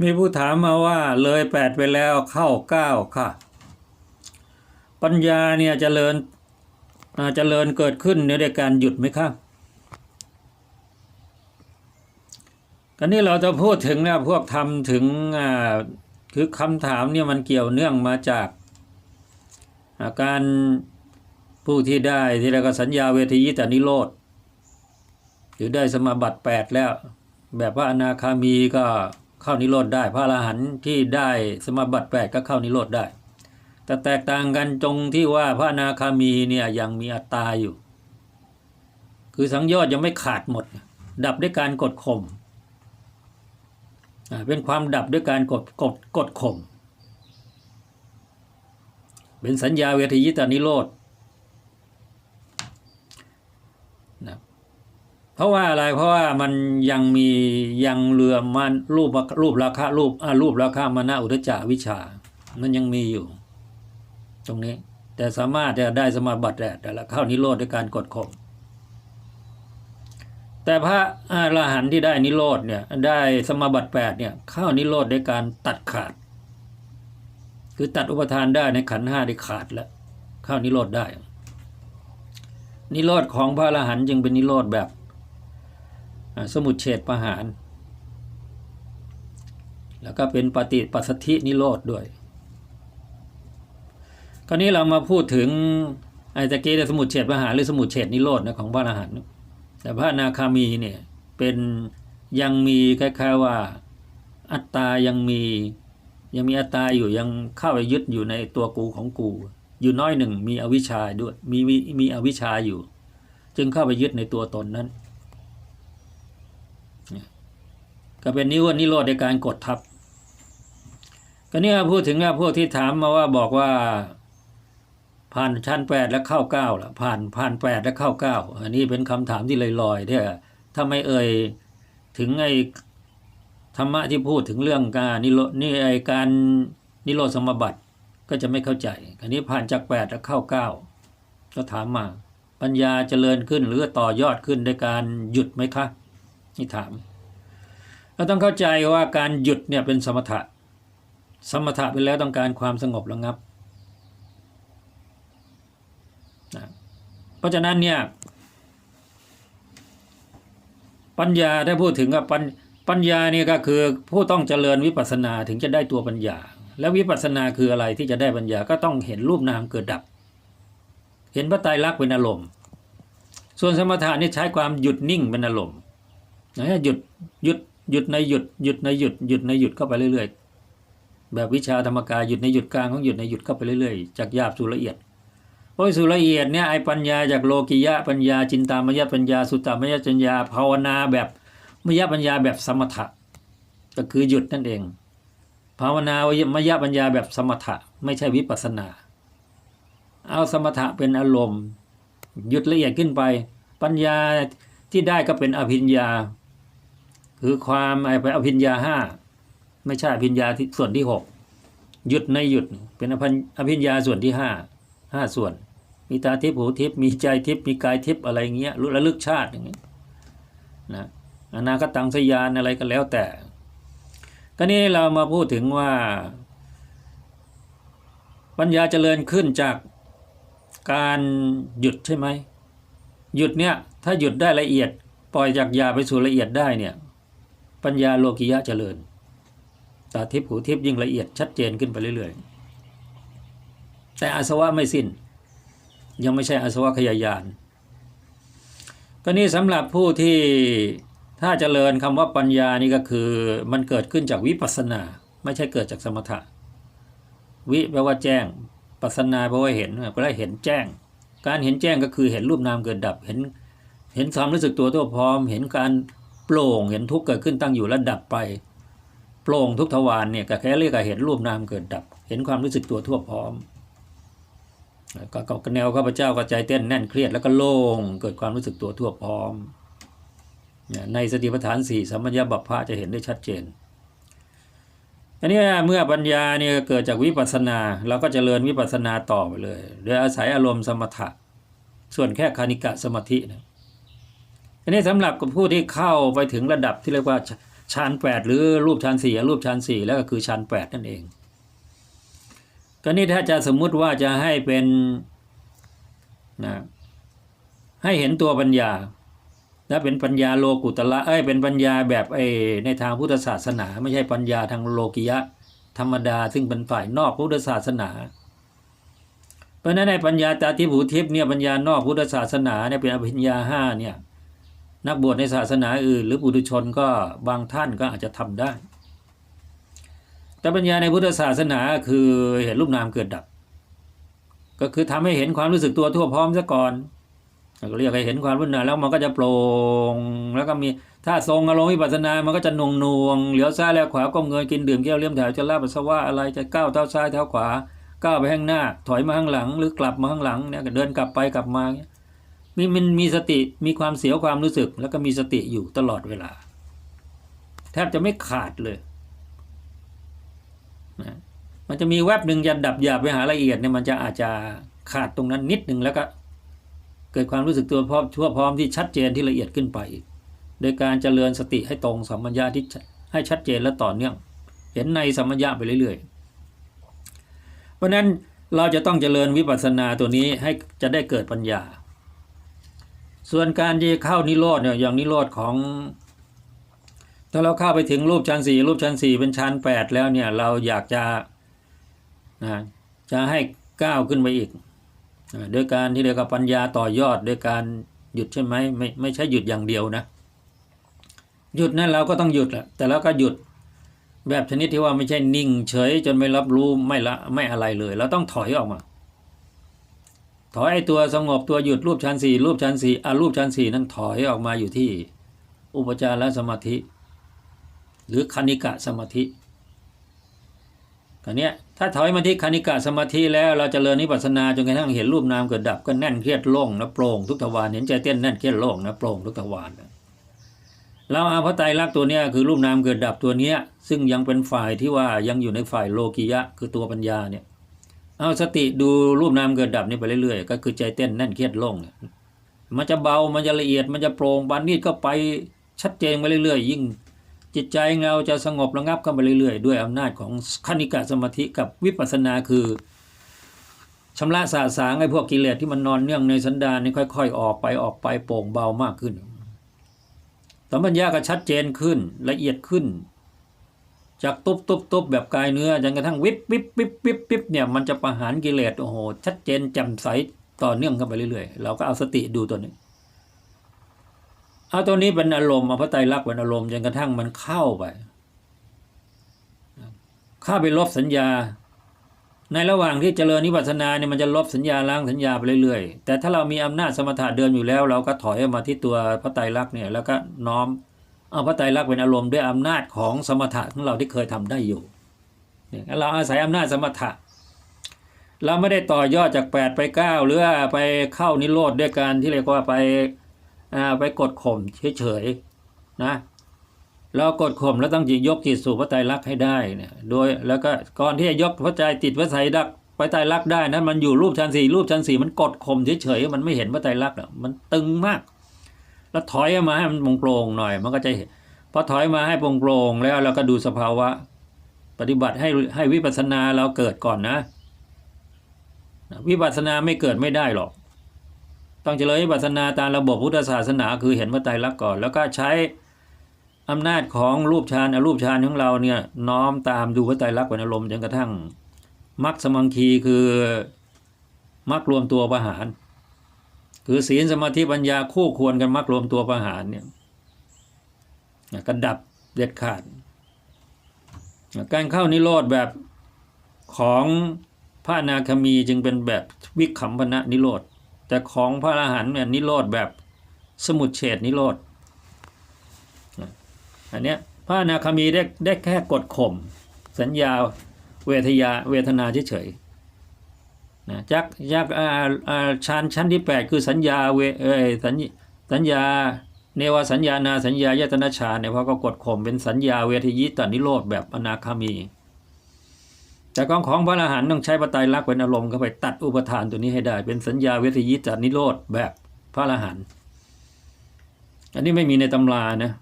มีผู้ถามมาว่าเลยแปดไปแล้วเข้าเก้าค่ะ ปัญญาเนี่ยเจริญอ่าเจริญเกิดขึ้นในด้วยการหยุดไหมครับกันนี้เราจะพูดถึงนะพวกทำถึงคือคำถามเนี่ยมันเกี่ยวเนื่องมาจากอาการผู้ที่ได้ที่เรียกว่าสัญญาเวทียิตานิโรธหรือได้สมาบัติแปดแล้ว แบบพระอนาคามีก็ เข้านิโรธได้ พระอรหันต์ที่ได้สมาบัติแปดก็เข้านิโรธได้ แต่แตกต่างกันตรงที่ว่าพระนาคามีเนี่ยยังมีอัตตาอยู่ คือสังโยชน์ยังไม่ขาดหมด ดับด้วยการกดข่มเป็นความดับด้วยการกดกดกดข่มเป็นสัญญาเวทียิตานิโรธนะ เพราะว่าอะไรเพราะว่ามันยังมียังเรือมันรูปรูปราคารูปรูปราคามานะอุทจาวิชา มันยังมีอยู่ ตรงนี้ แต่สามารถจะได้สมาบัติแต่ละเข้านิโรธด้วยการกดข่มแต่พระอรหันต์ที่ได้นิโรธเนี่ยได้สมาบัติแปดเนี่ยเข้านิโรธด้วยการตัดขาด คือตัดอุปทานได้ในขันห้าได้ขาดแล้วเข้านิโรธได้ นิโรธของพระอรหันต์จึงเป็นนิโรธแบบ สมุดเฉดประหาร แล้วก็เป็นปฏิปัสสธินิโรธด้วย คราวนี้เรามาพูดถึงไอ้ตะเกี้ในสมุดเฉดประหารหรือสมุดเฉดนิโรธนะของพระอรหันต์แต่พระนาคามีเนี่ยเป็นยังมีคล้ายๆว่าอัตตายังมียังมีอัตตาอยู่ยังเข้าไปยึดอยู่ในตัวกูของกู อยู่น้อยหนึ่งมีอวิชชาด้วยมีมีมีอวิชชาอยู่ จึงเข้าไปยึดในตัวตนนั้น ก็เป็นนิวนิโรธในการกดทับก็เนี่ยพูดถึงว่าพวกที่ถามมาว่าบอกว่า ผ่านชั้นแปดแล้วเข้าเก้าละผ่านผ่านแปดแล้วเข้าเก้าอันนี้เป็นคำถามที่ลอยๆเนี่ยถ้าไม่เอ่ยถึงไอ้ธรรมะที่พูดถึงเรื่องการนิโรนี่ไอ้การนิโรธสมบัติก็จะไม่เข้าใจอันนี้ผ่านจากแปดแล้วเข้าเก้าก็ถามมา ปัญญาเจริญขึ้นหรือต่อยอดขึ้นด้วยการหยุดไหมคะ นี่ถามเราต้องเข้าใจว่าการหยุดเนี่ยเป็นสมถะ สมถะไปแล้วต้องการความสงบระงับนะเพราะฉะนั้นเนี่ยปัญญาถ้พูดถึงกับปัญปัญญาเนี่ยก็คือผู้ต้องเจริญวิปัสสนาถึงจะได้ตัวปัญญา แล้ววิปัสสนาคืออะไรที่จะได้ปัญญาก็ต้องเห็นรูปนามเกิดดับ เห็นพระไตรลักษณ์เป็นอารมณ์ ส่วนสมถะนี่ใช้ความหยุดนิ่งเป็นอารมณ์ นะหยุดหยุดหยุดในหยุดหยุดในหยุดหยุดในหยุดเข้าไปเรื่อยๆ แบบวิชาธรรมกายหยุดในหยุดกลางของหยุดในหยุดเข้าไปเรื่อยๆ จากหยาบสู่ละเอียดเพราะสู่ละเอียดเนี่ยไอ้ปัญญาจากโลกิยะปัญญาจินตามยปัญญา สุตตามยปัญญาภาวนาแบบมยปัญญาแบบสมถะ ก็คือหยุดนั่นเอง ภาวนามยปัญญาแบบสมถะ ไม่ใช่วิปัสสนา เอาสมถะเป็นอารมณ์ หยุดละเอียดขึ้นไป ปัญญาที่ได้ก็เป็นอภิญญา คือความไอ้ไปอภิญญาห้าไม่ใช่อภิญญาที่ส่วนที่หกหยุดในหยุดเป็นอภิญอภิญญาส่วนที่ห้าห้าส่วน มีตาทิพย์หูทิพย์มีใจทิพย์มีกายทิพย์อะไรเงี้ยรู้ระลึกชาติอย่างเงี้ยนะอนาคตังสยานอะไรก็แล้วแต่ ก็นี้เรามาพูดถึงว่า ปัญญาเจริญขึ้นจากการหยุดใช่ไหมหยุดเนี่ยถ้าหยุดได้ละเอียด ปล่อยจากยาไปสู่ละเอียดได้เนี่ย ปัญญาโลกิยะเจริญ ตาทิพย์หูทิพย์ยิ่งละเอียดชัดเจนขึ้นไปเรื่อยๆ แต่อาสวะไม่สิ้น ยังไม่ใช่อาสวะขยายาน ก็นี่สำหรับผู้ที่ถ้าเจริญคำว่าปัญญานี่ก็คือมันเกิดขึ้นจากวิปัสสนา ไม่ใช่เกิดจากสมถะ วิแปลว่าแจ้ง ปัสสนาแปลว่าเห็นแปลว่าเห็นแจ้ง การเห็นแจ้งก็คือเห็นรูปนามเกิดดับเห็นเห็นความรู้สึกตัวทั่วพร้อม เห็นการ โปร่งเห็นทุกข์เกิดขึ้นตั้งอยู่แล้วดับไป โปร่งทุกทวารเนี่ยก็แค่เรียกเห็นรูปนามเกิดดับ เห็นความรู้สึกตัวทั่วพร้อมก็กแนวข้าพเจ้าก็ใจเต้นแน่นเครียดแล้วก็โล่งเกิดความรู้สึกตัวทั่วพร้อม ในสติปัฏฐานสี่สัมมัญญบัพพะจะเห็นได้ชัดเจนอันนี้เมื่อปัญญาเนี่ยเกิดจากวิปัสสนาเราก็จเจริญวิปัสสนาต่อไปเลย โดยอาศัยอารมณ์สมถะ ส่วนแค่คานิกะสมาธินะ อันนี้สำหรับผู้ที่เข้าไปถึงระดับที่เรียกว่าฌานแปดหรือรูปฌานสี่รูปฌานสี่แล้วก็คือฌานแปดนั่นเองก็นี่ถ้าจะสมมุติว่าจะให้เป็นนะให้เห็นตัวปัญญาและเป็นปัญญาโลกุตละเอ้ยเป็นปัญญาแบบไอในทางพุทธศาสนา ไม่ใช่ปัญญาทางโลกิยะ ธรรมดา ซึ่งเป็นฝ่ายนอกพุทธศาสนา เพราะนั้นในปัญญาตาทิผูทิพเนี่ยปัญญานอกพุทธศาสนาเนี่ยเป็นอภิญญาห้าเนี่ย นักบวชในศาสนาอื่น หรือปุถุชนก็บางท่านก็อาจจะทำได้ แต่ปัญญาในพุทธศาสนาคือเห็นรูปนามเกิดดับ ก็คือทำให้เห็นความรู้สึกตัวทั่วพร้อมซะก่อนก็เรียกให้เห็นความรู้นาแล้วมันก็จะโปร่งแล้วก็มีถ้าทรงอารมณ์วิปัสสนา มันก็จะนงนวงเหลียวซ้ายแล้วขวาก้มเงยกินดื่มเกี้ยวเลี้ยมแถวจะลาบปัสสาวะอะไรจะก้าวเท้าซ้ายเท้าขวาก้าวไปข้างหน้า ถอยมาข้างหลัง หรือกลับมาข้างหลังเนี่ยเดินกลับไปกลับมาเนี่ย มีมันมีสติมีความเสียวความรู้สึก แล้วก็มีสติอยู่ตลอดเวลา แทบจะไม่ขาดเลยนะมันจะมีแวบหนึ่งยันดับหยาบไปหาละเอียดเนี่ยมันจะอาจจะขาดตรงนั้นนิดหนึ่งแล้วก็ เกิดความรู้สึกตัวพร้อมทั่วพร้อมที่ชัดเจนที่ละเอียดขึ้นไปอีกโดยการเจริญสติให้ตรงสัมมัญญาที่ให้ชัดเจนและต่อเนื่อง เห็นในสัมมัญญาไปเรื่อยๆ เพราะฉะนั้นเราจะต้องเจริญวิปัสสนาตัวนี้ให้จะได้เกิดปัญญา ส่วนการที่เข้านิโรธเนี่ยอย่างนิโรธของ ถ้าเราเข้าไปถึงรูปชั้นสี่รูปชั้นสี่เป็นชั้นแปดแล้วเนี่ยเราอยากจะนะจะให้ก้าวขึ้นไปอีกโดยการที่เรียกว่าปัญญาต่อยอดโดยการหยุดใช่ไหมไม่ไม่ใช่หยุดอย่างเดียวนะ หยุดนั้นเราก็ต้องหยุดแหละแต่เราก็หยุดแบบชนิดที่ว่าไม่ใช่นิ่งเฉยจนไม่รับรู้ไม่ละไม่อะไรเลย เราต้องถอยออกมา ถอยไอตัวสงบตัวหยุดรูปชั้นสี่รูปชั้นสี่อารูปชั้นสี่นั้นถอยออกมาอยู่ที่ อุปจารสมาธิ หรือคณิกะสมาธิกันเนี้ยถ้าถอยมาที่คณิกะสมาธิแล้วเราจเจริญนิพพานาจนกระทั่งเห็นรูปนามเกิดดับก็แน่นเครียดโล่งนะโปร่งทุกทวารเห็นใจเต้นแน่นเครียดโล่งนะโปร่งทุกทวารเราเอาพระไตรลักษณ์ตัวเนี้ยคือรูปนามเกิดดับตัวเนี้ยซึ่งยังเป็นฝ่ายที่ว่ายังอยู่ในฝ่ายโลกิยะคือตัวปัญญาเนี่ย เอาสติดูรูปนามเกิดดับนี่ไปเรื่อยๆ ก็คือใจเต้นแน่นเครียดโล่งเนี่ยมันจะเบา มันจะละเอียด มันจะโปร่งบานนี้ก็ไปชัดเจนไปเรื่อยๆ ยิ่ง จิตใจเราจะสงบระงับเข้าไปเรื่อยๆ ด้วยอำนาจของคณิกะสมาธิกับวิปัสสนาคือชำระสาสางไอ้พวกกิเลสที่มันนอนเนื่องในสันดานนี่ค่อย ๆ ออกไปออกไปโปร่งเบามากขึ้นสัมปัญญาก็ชัดเจนขึ้นละเอียดขึ้น จากตุบตุบตุบแบบกายเนื้อจนกระทั่งวิบวิบวิบวิบวิบเนี่ยมันจะประหารกิเลสโอ้โหชัดเจนแจ่มใสต่อเนื่องกันไปเรื่อยๆ เราก็เอาสติดูตัวนี้ เอาตัวนี้เป็นอารมณ์เอาพระไตรลักษณ์เป็นอารมณ์จนกระทั่งมันเข้าไปข้าไปลบสัญญา ในระหว่างที่เจริญนิพพานาเนี่ยมันจะลบสัญญาล้างสัญญาไปเรื่อยๆ แต่ถ้าเรามีอำนาจสมถะเดิมอยู่แล้ว เราก็ถอยออกมาที่ตัวพระไตรลักษณ์เนี่ยแล้วก็น้อม พระไตรลักษณ์เป็นอารมณ์ด้วยอำนาจของสมถะของเราที่เคยทำได้อยู่เนี่ยเราอาศัยอำนาจสมถะ เราไม่ได้ต่อยอดจากแปดไปเก้าหรือไปเข้านิโรธด้วยการที่เรียกว่าไปไปกดข่มเฉยๆนะเรากดข่มแล้วต้องจิตยกจิตสู่พระไตรลักษณ์ให้ได้เนี่ยโดยแล้วก็ก่อนที่จะยกพระใจติดพระไตรลักษณ์พระไตรลักษณ์ได้นั้นมันอยู่รูปชั้นสี่รูปชั้นสี่มันกดข่มเฉยๆมันไม่เห็นพระไตรลักษณ์อะมันตึงมาก แล้วถอยมาให้มันโปร่งๆหน่อย มันก็จะเห็นพอถอยมาให้โปร่งๆแล้วเราก็ดูสภาวะ ปฏิบัติให้ให้วิปัสสนาเราเกิดก่อนนะ วิปัสสนาไม่เกิดไม่ได้หรอก ต้องเจริญวิปัสสนาตามระบบพุทธศาสนาคือเห็นพระไตรลักษณ์ก่อน แล้วก็ใช้อำนาจของรูปฌานอรูปฌานของเราเนี่ยน้อมตามดูพระไตรลักษณ์เป็นอารมณ์จนกระทั่งมรรคสมังคีคือมรรครวมตัวประหาร คือศีลสมาธิปัญญาคู่ควรกันมรรครวมตัวประหารเนี่ยกระดับเด็ดขาด การเข้านิโรธแบบของพระนาคามีจึงเป็นแบบวิคัมพนะนิโรธ แต่ของพระอรหันต์เนี่ยนิโรธแบบสมุดเฉดนิโรธอันเนี้ยพระนาคามีได้ได้แค่กดข่มสัญญาเวทยาเวทนาเฉยๆ นะจากจากอ่าอ่าชั้นชั้นที่แปดคือสัญญาเวเอสัญสัญญาเนวสัญญานาสัญญายตนะฌานเนี่ยเพราะก็กดข่มเป็นสัญญาเวทียิตานิโรธแบบอนาคามี แต่ของของพระอรหันต์ต้องใช้ปไตยลักษณ์เป็นอารมณ์เข้าไปตัดอุปทานตัวนี้ให้ได้ เป็นสัญญาเวทียิตานิโรธแบบพระอรหันต์อันนี้ไม่มีในตำรานะ